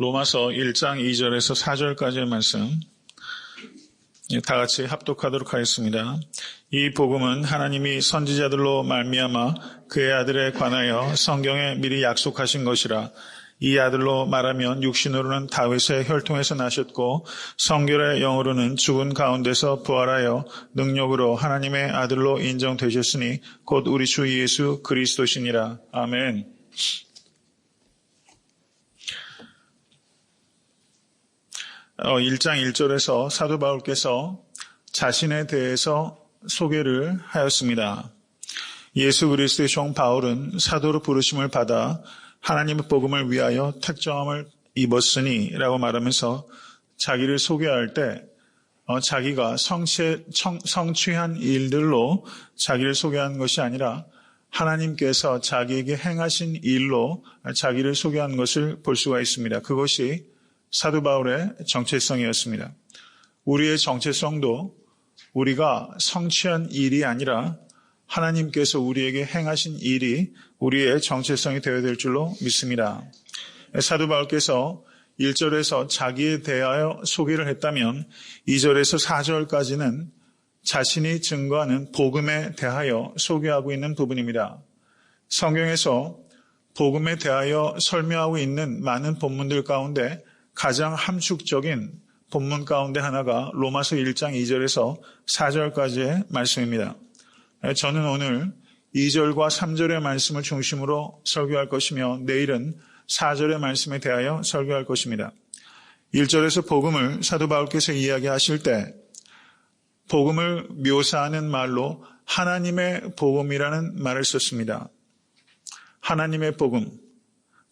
로마서 1장 2절에서 4절까지의 말씀 예, 다 같이 합독하도록 하겠습니다. 이 복음은 하나님이 선지자들로 말미암아 그의 아들에 관하여 성경에 미리 약속하신 것이라. 이 아들로 말하면 육신으로는 다윗의 혈통에서 나셨고 성결의 영으로는 죽은 가운데서 부활하여 능력으로 하나님의 아들로 인정되셨으니 곧 우리 주 예수 그리스도시니라. 아멘. 1장 1절에서 사도 바울께서 자신에 대해서 소개를 하였습니다. 예수 그리스도의 종 바울은 사도로 부르심을 받아 하나님의 복음을 위하여 택정함을 입었으니 라고 말하면서 자기를 소개할 때 어, 자기가 성취, 성취한 일들로 자기를 소개한 것이 아니라 하나님께서 자기에게 행하신 일로 자기를 소개한 것을 볼 수가 있습니다. 그것이 사도 바울의 정체성이었습니다. 우리의 정체성도 우리가 성취한 일이 아니라 하나님께서 우리에게 행하신 일이 우리의 정체성이 되어야 될 줄로 믿습니다. 사도 바울께서 1절에서 자기에 대하여 소개를 했다면 2절에서 4절까지는 자신이 증거하는 복음에 대하여 소개하고 있는 부분입니다. 성경에서 복음에 대하여 설명하고 있는 많은 본문들 가운데 가장 함축적인 본문 가운데 하나가 로마서 1장 2절에서 4절까지의 말씀입니다. 저는 오늘 2절과 3절의 말씀을 중심으로 설교할 것이며 내일은 4절의 말씀에 대하여 설교할 것입니다. 1절에서 복음을 사도 바울께서 이야기하실 때 복음을 묘사하는 말로 하나님의 복음이라는 말을 썼습니다. 하나님의 복음,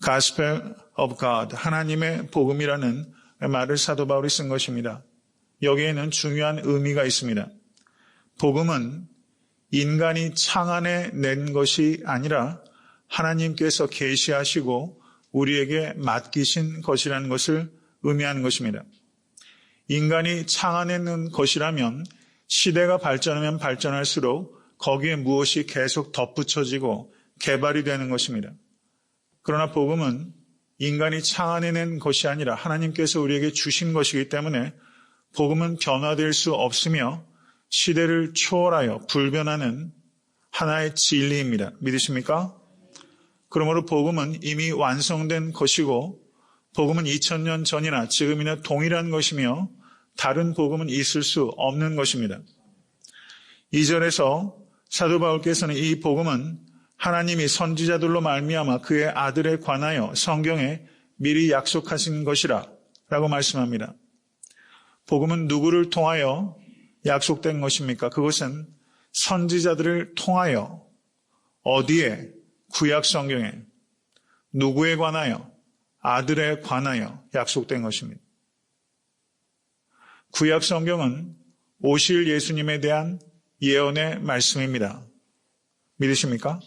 Gospel of God, 하나님의 복음이라는 말을 사도 바울이 쓴 것입니다. 여기에는 중요한 의미가 있습니다. 복음은 인간이 창안해 낸 것이 아니라 하나님께서 계시하시고 우리에게 맡기신 것이라는 것을 의미하는 것입니다. 인간이 창안해낸 것이라면 시대가 발전하면 발전할수록 거기에 무엇이 계속 덧붙여지고 개발이 되는 것입니다. 그러나 복음은 인간이 창안해낸 것이 아니라 하나님께서 우리에게 주신 것이기 때문에 복음은 변화될 수 없으며 시대를 초월하여 불변하는 하나의 진리입니다. 믿으십니까? 그러므로 복음은 이미 완성된 것이고 복음은 2000년 전이나 지금이나 동일한 것이며 다른 복음은 있을 수 없는 것입니다. 2절에서 사도 바울께서는 이 복음은 하나님이 선지자들로 말미암아 그의 아들에 관하여 성경에 미리 약속하신 것이라 라고 말씀합니다. 복음은 누구를 통하여 약속된 것입니까? 그것은 선지자들을 통하여 어디에 구약 성경에 누구에 관하여 아들에 관하여 약속된 것입니다. 구약 성경은 오실 예수님에 대한 예언의 말씀입니다. 믿으십니까?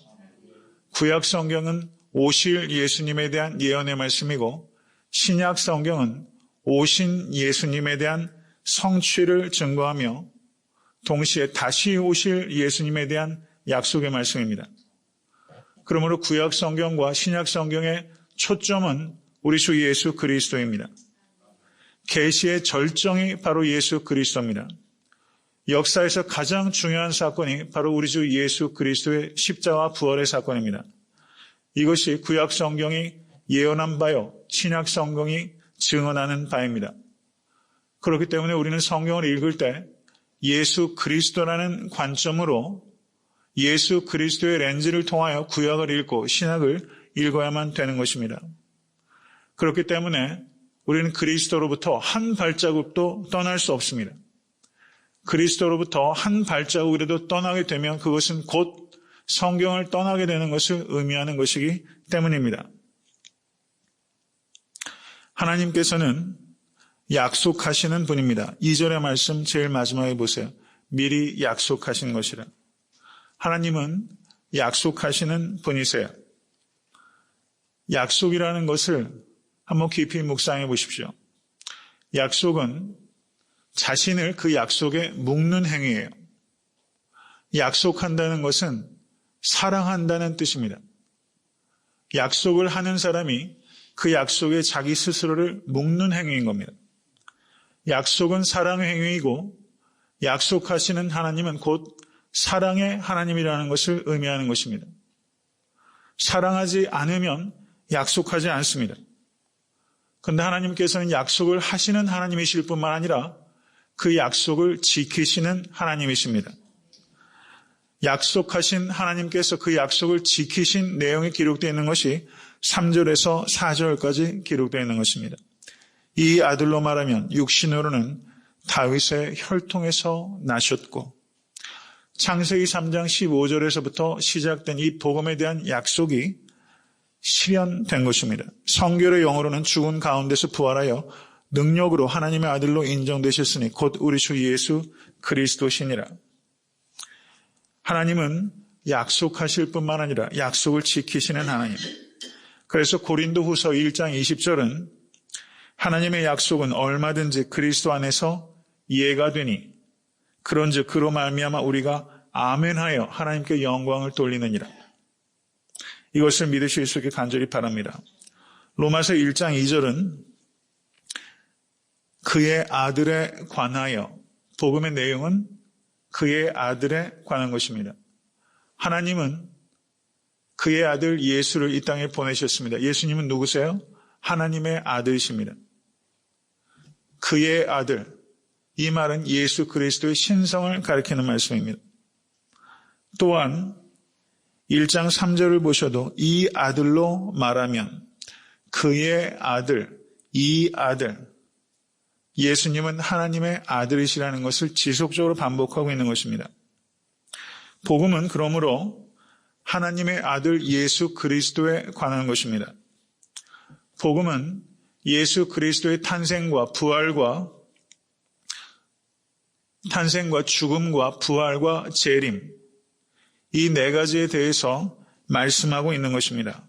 구약 성경은 오실 예수님에 대한 예언의 말씀이고 신약 성경은 오신 예수님에 대한 성취를 증거하며 동시에 다시 오실 예수님에 대한 약속의 말씀입니다. 그러므로 구약 성경과 신약 성경의 초점은 우리 주 예수 그리스도입니다. 계시의 절정이 바로 예수 그리스도입니다. 역사에서 가장 중요한 사건이 바로 우리 주 예수 그리스도의 십자와 부활의 사건입니다. 이것이 구약 성경이 예언한 바요, 신약 성경이 증언하는 바입니다. 그렇기 때문에 우리는 성경을 읽을 때 예수 그리스도라는 관점으로 예수 그리스도의 렌즈를 통하여 구약을 읽고 신약을 읽어야만 되는 것입니다. 그렇기 때문에 우리는 그리스도로부터 한 발자국도 떠날 수 없습니다. 그리스도로부터 한 발자국이라도 떠나게 되면 그것은 곧 성경을 떠나게 되는 것을 의미하는 것이기 때문입니다. 하나님께서는 약속하시는 분입니다. 2절의 말씀 제일 마지막에 보세요. 미리 약속하신 것이라. 하나님은 약속하시는 분이세요. 약속이라는 것을 한번 깊이 묵상해 보십시오. 약속은 자신을 그 약속에 묶는 행위예요. 약속한다는 것은 사랑한다는 뜻입니다. 약속을 하는 사람이 그 약속에 자기 스스로를 묶는 행위인 겁니다. 약속은 사랑의 행위이고 약속하시는 하나님은 곧 사랑의 하나님이라는 것을 의미하는 것입니다. 사랑하지 않으면 약속하지 않습니다. 그런데 하나님께서는 약속을 하시는 하나님이실 뿐만 아니라 그 약속을 지키시는 하나님이십니다. 약속하신 하나님께서 그 약속을 지키신 내용이 기록되어 있는 것이 3절에서 4절까지 기록되어 있는 것입니다. 이 아들로 말하면 육신으로는 다윗의 혈통에서 나셨고 창세기 3장 15절에서부터 시작된 이 복음에 대한 약속이 실현된 것입니다. 성결의 영어로는 죽은 가운데서 부활하여 능력으로 하나님의 아들로 인정되셨으니 곧 우리 주 예수 그리스도시니라. 하나님은 약속하실 뿐만 아니라 약속을 지키시는 하나님. 그래서 고린도 후서 1장 20절은 하나님의 약속은 얼마든지 그리스도 안에서 이해가 되니 그런즉 그로 말미암아 우리가 아멘하여 하나님께 영광을 돌리느니라. 이것을 믿으실 수 있게 간절히 바랍니다. 로마서 1장 2절은 그의 아들에 관하여 복음의 내용은 그의 아들에 관한 것입니다. 하나님은 그의 아들 예수를 이 땅에 보내셨습니다. 예수님은 누구세요? 하나님의 아들이십니다. 그의 아들. 이 말은 예수 그리스도의 신성을 가리키는 말씀입니다. 또한 1장 3절을 보셔도 이 아들로 말하면 그의 아들, 이 아들, 예수님은 하나님의 아들이시라는 것을 지속적으로 반복하고 있는 것입니다. 복음은 그러므로 하나님의 아들 예수 그리스도에 관한 것입니다. 복음은 예수 그리스도의 탄생과 부활과 탄생과 죽음과 부활과 재림 이 네 가지에 대해서 말씀하고 있는 것입니다.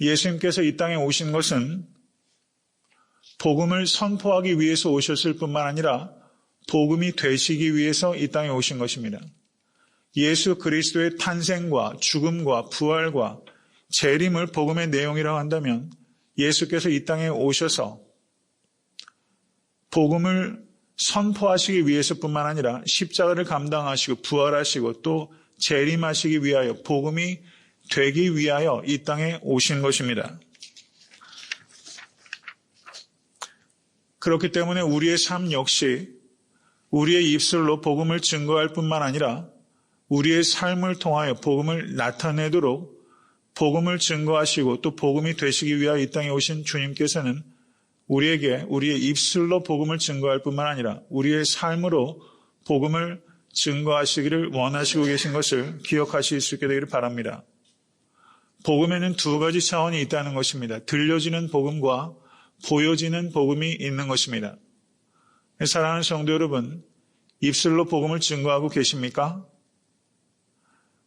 예수님께서 이 땅에 오신 것은 복음을 선포하기 위해서 오셨을 뿐만 아니라 복음이 되시기 위해서 이 땅에 오신 것입니다. 예수 그리스도의 탄생과 죽음과 부활과 재림을 복음의 내용이라고 한다면 예수께서 이 땅에 오셔서 복음을 선포하시기 위해서뿐만 아니라 십자가를 감당하시고 부활하시고 또 재림하시기 위하여 복음이 되기 위하여 이 땅에 오신 것입니다. 그렇기 때문에 우리의 삶 역시 우리의 입술로 복음을 증거할 뿐만 아니라 우리의 삶을 통하여 복음을 나타내도록 복음을 증거하시고 또 복음이 되시기 위하여 이 땅에 오신 주님께서는 우리에게 우리의 입술로 복음을 증거할 뿐만 아니라 우리의 삶으로 복음을 증거하시기를 원하시고 계신 것을 기억하실 수 있게 되기를 바랍니다. 복음에는 두 가지 차원이 있다는 것입니다. 들려지는 복음과 보여지는 복음이 있는 것입니다. 사랑하는 성도 여러분, 입술로 복음을 증거하고 계십니까?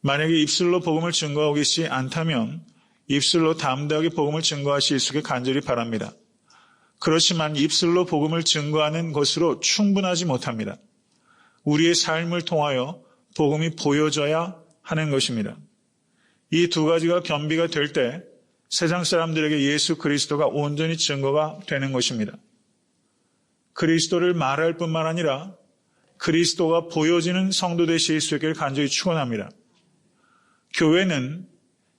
만약에 입술로 복음을 증거하고 계시지 않다면 입술로 담대하게 복음을 증거하실 수 있게 간절히 바랍니다. 그렇지만 입술로 복음을 증거하는 것으로 충분하지 못합니다. 우리의 삶을 통하여 복음이 보여져야 하는 것입니다. 이 두 가지가 겸비가 될 때 세상 사람들에게 예수 그리스도가 온전히 증거가 되는 것입니다. 그리스도를 말할 뿐만 아니라 그리스도가 보여지는 성도 되실 수 있기를 간절히 축원합니다. 교회는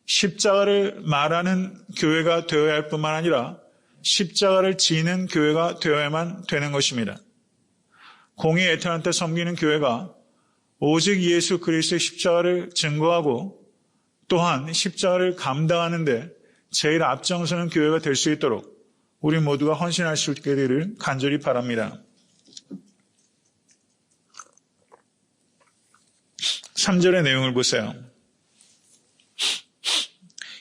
십자가를 말하는 교회가 되어야 할 뿐만 아니라 십자가를 지는 교회가 되어야만 되는 것입니다. 공의 에탄한테 섬기는 교회가 오직 예수 그리스도의 십자가를 증거하고 또한 십자가를 감당하는데 제일 앞장서는 교회가 될 수 있도록 우리 모두가 헌신할 수 있게 되기를 간절히 바랍니다. 3절의 내용을 보세요.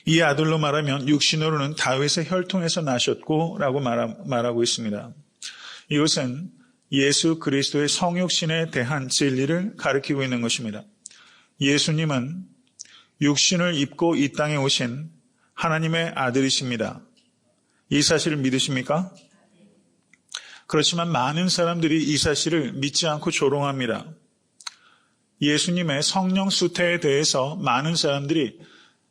이 아들로 말하면 육신으로는 다윗의 혈통에서 나셨고 라고 말하고 있습니다. 이것은 예수 그리스도의 성육신에 대한 진리를 가리키고 있는 것입니다. 예수님은 육신을 입고 이 땅에 오신 하나님의 아들이십니다. 이 사실을 믿으십니까? 그렇지만 많은 사람들이 이 사실을 믿지 않고 조롱합니다. 예수님의 성령 수태에 대해서 많은 사람들이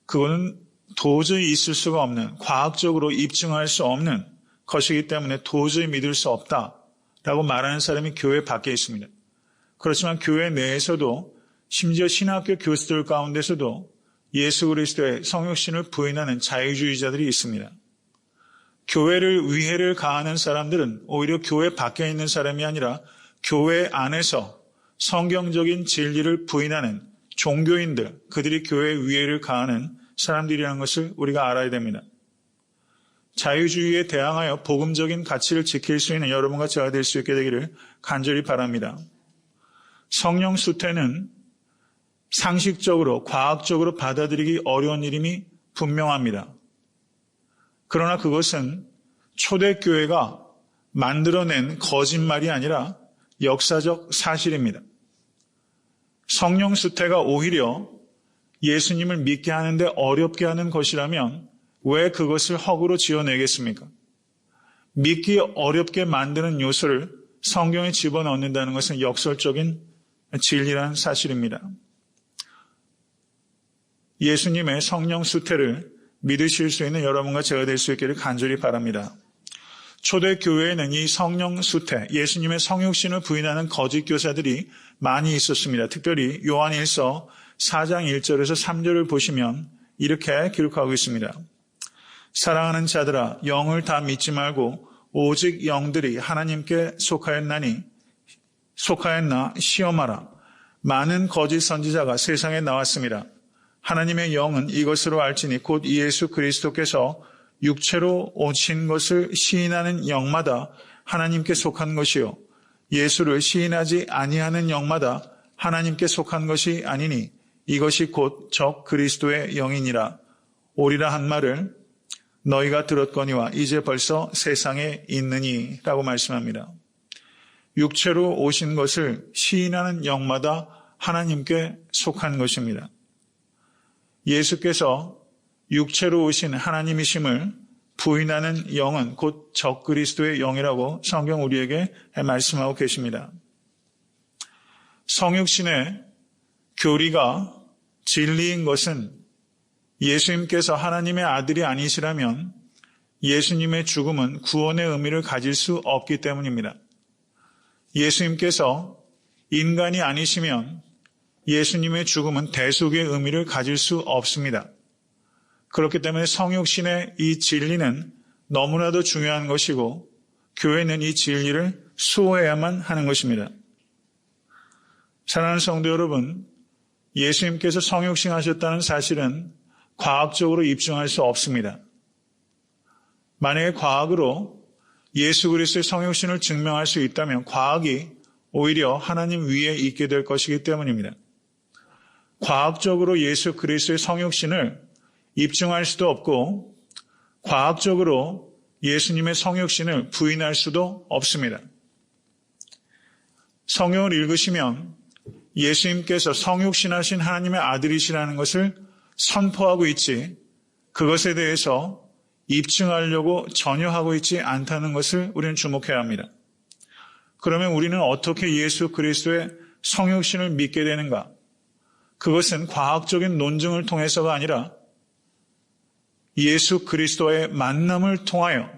그거는 도저히 있을 수가 없는 과학적으로 입증할 수 없는 것이기 때문에 도저히 믿을 수 없다 라고 말하는 사람이 교회 밖에 있습니다. 그렇지만 교회 내에서도 심지어 신학교 교수들 가운데서도 예수 그리스도의 성육신을 부인하는 자유주의자들이 있습니다. 교회를 위해를 가하는 사람들은 오히려 교회 밖에 있는 사람이 아니라 교회 안에서 성경적인 진리를 부인하는 종교인들, 그들이 교회 위해를 가하는 사람들이라는 것을 우리가 알아야 됩니다. 자유주의에 대항하여 복음적인 가치를 지킬 수 있는 여러분과 제가 될 수 있게 되기를 간절히 바랍니다. 성령 수태는 상식적으로, 과학적으로 받아들이기 어려운 일임이 분명합니다. 그러나 그것은 초대교회가 만들어낸 거짓말이 아니라 역사적 사실입니다. 성령 수태가 오히려 예수님을 믿게 하는데 어렵게 하는 것이라면 왜 그것을 허구로 지어내겠습니까? 믿기 어렵게 만드는 요소를 성경에 집어넣는다는 것은 역설적인 진리라는 사실입니다. 예수님의 성령 수태를 믿으실 수 있는 여러분과 제가 될 수 있기를 간절히 바랍니다. 초대교회에는 이 성령 수태, 예수님의 성육신을 부인하는 거짓 교사들이 많이 있었습니다. 특별히 요한일서 4장 1절에서 3절을 보시면 이렇게 기록하고 있습니다. 사랑하는 자들아 영을 다 믿지 말고 오직 영들이 하나님께 속하였나니 속하였나 시험하라. 많은 거짓 선지자가 세상에 나왔습니다. 하나님의 영은 이것으로 알지니 곧 예수 그리스도께서 육체로 오신 것을 시인하는 영마다 하나님께 속한 것이요 예수를 시인하지 아니하는 영마다 하나님께 속한 것이 아니니 이것이 곧 적 그리스도의 영이니라 오리라 한 말을 너희가 들었거니와 이제 벌써 세상에 있느니라고 말씀합니다. 육체로 오신 것을 시인하는 영마다 하나님께 속한 것입니다. 예수께서 육체로 오신 하나님이심을 부인하는 영은 곧 적그리스도의 영이라고 성경 우리에게 말씀하고 계십니다. 성육신의 교리가 진리인 것은 예수님께서 하나님의 아들이 아니시라면 예수님의 죽음은 구원의 의미를 가질 수 없기 때문입니다. 예수님께서 인간이 아니시면 예수님의 죽음은 대속의 의미를 가질 수 없습니다. 그렇기 때문에 성육신의 이 진리는 너무나도 중요한 것이고 교회는 이 진리를 수호해야만 하는 것입니다. 사랑하는 성도 여러분, 예수님께서 성육신 하셨다는 사실은 과학적으로 입증할 수 없습니다. 만약에 과학으로 예수 그리스도의 성육신을 증명할 수 있다면 과학이 오히려 하나님 위에 있게 될 것이기 때문입니다. 과학적으로 예수 그리스도의 성육신을 입증할 수도 없고 과학적으로 예수님의 성육신을 부인할 수도 없습니다. 성경을 읽으시면 예수님께서 성육신하신 하나님의 아들이시라는 것을 선포하고 있지 그것에 대해서 입증하려고 전혀 하고 있지 않다는 것을 우리는 주목해야 합니다. 그러면 우리는 어떻게 예수 그리스도의 성육신을 믿게 되는가? 그것은 과학적인 논증을 통해서가 아니라 예수 그리스도의 만남을 통하여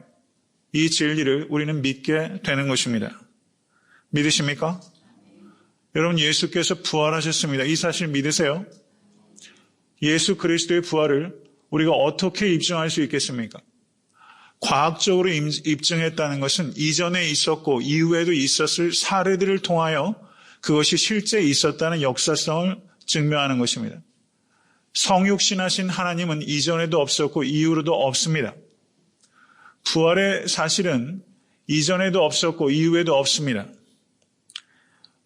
이 진리를 우리는 믿게 되는 것입니다. 믿으십니까? 여러분 예수께서 부활하셨습니다. 이 사실 믿으세요? 예수 그리스도의 부활을 우리가 어떻게 입증할 수 있겠습니까? 과학적으로 입증했다는 것은 이전에 있었고 이후에도 있었을 사례들을 통하여 그것이 실제 있었다는 역사성을 증명하는 것입니다. 성육신하신 하나님은 이전에도 없었고 이후로도 없습니다. 부활의 사실은 이전에도 없었고 이후에도 없습니다.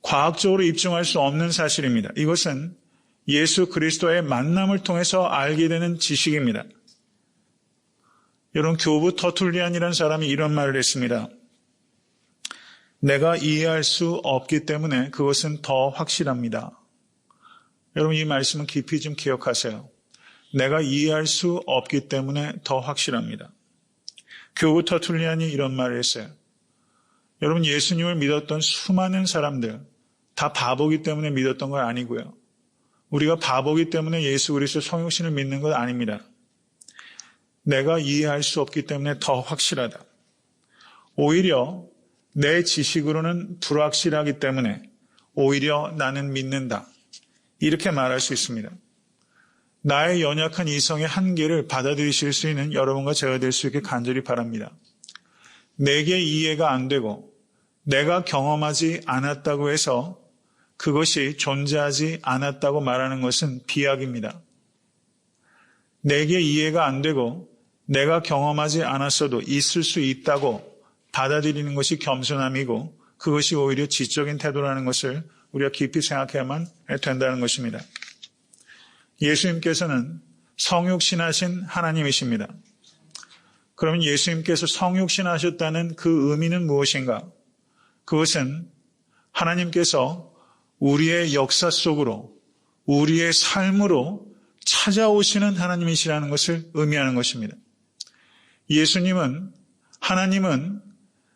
과학적으로 입증할 수 없는 사실입니다. 이것은 예수 그리스도의 만남을 통해서 알게 되는 지식입니다. 여러분 교부 터툴리안이라는 사람이 이런 말을 했습니다. 내가 이해할 수 없기 때문에 그것은 더 확실합니다. 여러분 이 말씀은 깊이 좀 기억하세요. 내가 이해할 수 없기 때문에 더 확실합니다. 교부 터툴리안이 이런 말을 했어요. 여러분 예수님을 믿었던 수많은 사람들 다 바보기 때문에 믿었던 건 아니고요. 우리가 바보기 때문에 예수 그리스도 성육신을 믿는 건 아닙니다. 내가 이해할 수 없기 때문에 더 확실하다. 오히려 내 지식으로는 불확실하기 때문에 오히려 나는 믿는다. 이렇게 말할 수 있습니다. 나의 연약한 이성의 한계를 받아들이실 수 있는 여러분과 제가 될 수 있게 간절히 바랍니다. 내게 이해가 안 되고 내가 경험하지 않았다고 해서 그것이 존재하지 않았다고 말하는 것은 비약입니다. 내게 이해가 안 되고 내가 경험하지 않았어도 있을 수 있다고 받아들이는 것이 겸손함이고 그것이 오히려 지적인 태도라는 것을 우리가 깊이 생각해야만 된다는 것입니다. 예수님께서는 성육신하신 하나님이십니다. 그러면 예수님께서 성육신하셨다는 그 의미는 무엇인가? 그것은 하나님께서 우리의 역사 속으로 우리의 삶으로 찾아오시는 하나님이시라는 것을 의미하는 것입니다. 예수님은 하나님은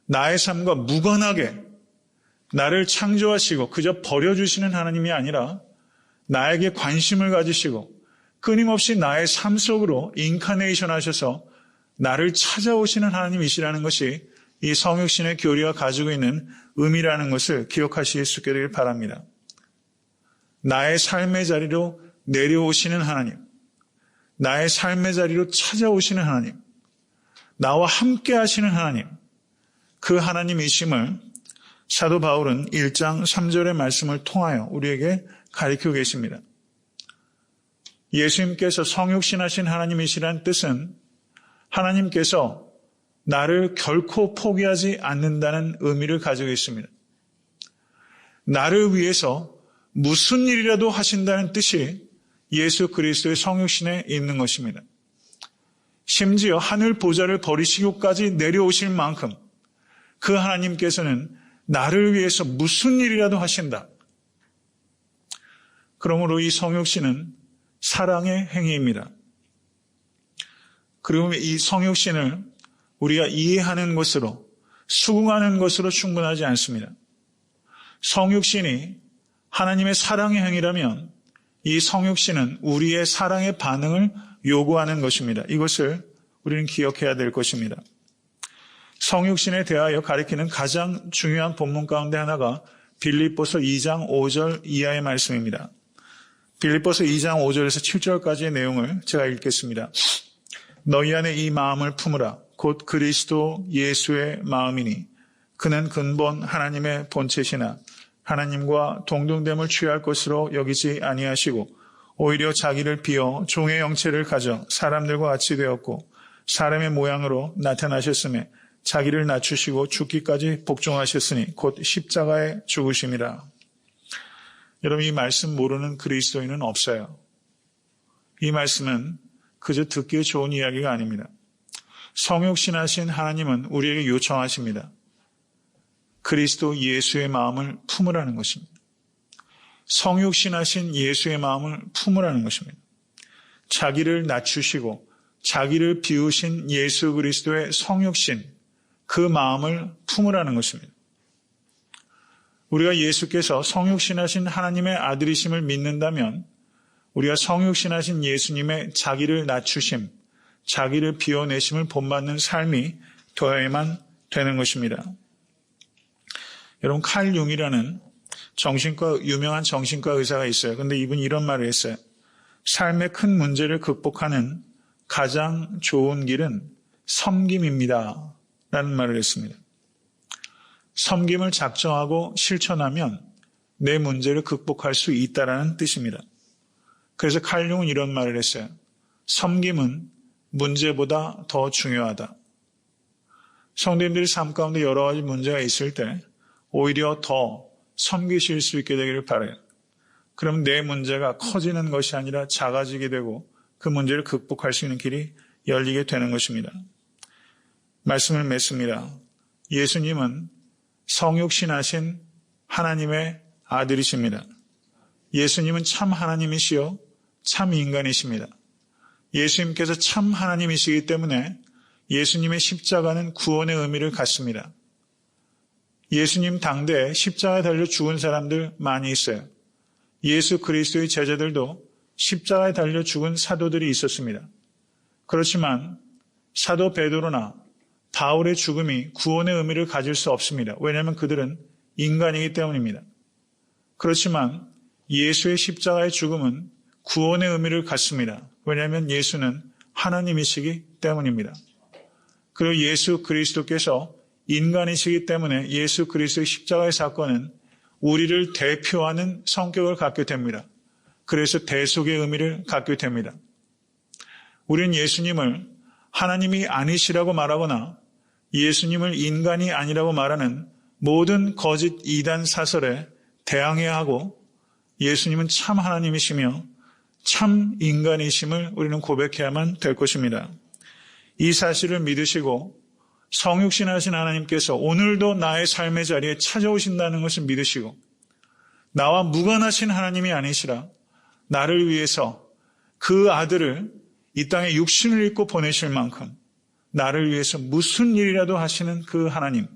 나의 삶과 무관하게 나를 창조하시고 그저 버려주시는 하나님이 아니라 나에게 관심을 가지시고 끊임없이 나의 삶 속으로 인카네이션 하셔서 나를 찾아오시는 하나님이시라는 것이 이 성육신의 교리가 가지고 있는 의미라는 것을 기억하실 수 있게 되길 바랍니다. 나의 삶의 자리로 내려오시는 하나님, 나의 삶의 자리로 찾아오시는 하나님, 나와 함께 하시는 하나님, 그 하나님이심을 사도 바울은 1장 3절의 말씀을 통하여 우리에게 가르치고 계십니다. 예수님께서 성육신하신 하나님이시란 뜻은 하나님께서 나를 결코 포기하지 않는다는 의미를 가지고 있습니다. 나를 위해서 무슨 일이라도 하신다는 뜻이 예수 그리스도의 성육신에 있는 것입니다. 심지어 하늘 보좌를 버리시고까지 내려오실 만큼 그 하나님께서는 나를 위해서 무슨 일이라도 하신다. 그러므로 이 성육신은 사랑의 행위입니다. 그리고 이 성육신을 우리가 이해하는 것으로 수긍하는 것으로 충분하지 않습니다. 성육신이 하나님의 사랑의 행위라면 이 성육신은 우리의 사랑의 반응을 요구하는 것입니다. 이것을 우리는 기억해야 될 것입니다. 성육신에 대하여 가리키는 가장 중요한 본문 가운데 하나가 빌립보서 2장 5절 이하의 말씀입니다. 빌립보서 2장 5절에서 7절까지의 내용을 제가 읽겠습니다. 너희 안에 이 마음을 품으라. 곧 그리스도 예수의 마음이니 그는 근본 하나님의 본체시나 하나님과 동등됨을 취할 것으로 여기지 아니하시고 오히려 자기를 비어 종의 형체를 가져 사람들과 같이 되었고 사람의 모양으로 나타나셨음에 자기를 낮추시고 죽기까지 복종하셨으니 곧 십자가에 죽으심이라. 여러분 이 말씀 모르는 그리스도인은 없어요. 이 말씀은 그저 듣기에 좋은 이야기가 아닙니다. 성육신하신 하나님은 우리에게 요청하십니다. 그리스도 예수의 마음을 품으라는 것입니다. 성육신하신 예수의 마음을 품으라는 것입니다. 자기를 낮추시고 자기를 비우신 예수 그리스도의 성육신 그 마음을 품으라는 것입니다. 우리가 예수께서 성육신하신 하나님의 아들이심을 믿는다면 우리가 성육신하신 예수님의 자기를 낮추심, 자기를 비워내심을 본받는 삶이 되어야만 되는 것입니다. 여러분 칼 융이라는 정신과 유명한 정신과 의사가 있어요. 근데 이분이 이런 말을 했어요. 삶의 큰 문제를 극복하는 가장 좋은 길은 섬김입니다. 라는 말을 했습니다. 섬김을 작정하고 실천하면 내 문제를 극복할 수 있다라는 뜻입니다. 그래서 칼융은 이런 말을 했어요. 섬김은 문제보다 더 중요하다. 성도님들이 삶 가운데 여러 가지 문제가 있을 때 오히려 더 섬기실 수 있게 되기를 바래요. 그럼 내 문제가 커지는 것이 아니라 작아지게 되고 그 문제를 극복할 수 있는 길이 열리게 되는 것입니다. 말씀을 맺습니다. 예수님은 성육신하신 하나님의 아들이십니다. 예수님은 참 하나님이시요 참 인간이십니다. 예수님께서 참 하나님이시기 때문에 예수님의 십자가는 구원의 의미를 갖습니다. 예수님 당대에 십자가에 달려 죽은 사람들 많이 있어요. 예수 그리스도의 제자들도 십자가에 달려 죽은 사도들이 있었습니다. 그렇지만 사도 베드로나 바울의 죽음이 구원의 의미를 가질 수 없습니다. 왜냐하면 그들은 인간이기 때문입니다. 그렇지만 예수의 십자가의 죽음은 구원의 의미를 갖습니다. 왜냐하면 예수는 하나님이시기 때문입니다. 그리고 예수 그리스도께서 인간이시기 때문에 예수 그리스도의 십자가의 사건은 우리를 대표하는 성격을 갖게 됩니다. 그래서 대속의 의미를 갖게 됩니다. 우리는 예수님을 하나님이 아니시라고 말하거나 예수님을 인간이 아니라고 말하는 모든 거짓 이단 사설에 대항해야 하고 예수님은 참 하나님이시며 참 인간이심을 우리는 고백해야만 될 것입니다. 이 사실을 믿으시고 성육신하신 하나님께서 오늘도 나의 삶의 자리에 찾아오신다는 것을 믿으시고 나와 무관하신 하나님이 아니시라 나를 위해서 그 아들을 이 땅에 육신을 입고 보내실 만큼 나를 위해서 무슨 일이라도 하시는 그 하나님,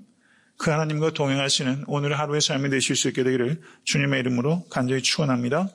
그 하나님과 동행하시는 오늘 하루의 삶이 되실 수 있게 되기를 주님의 이름으로 간절히 축원합니다.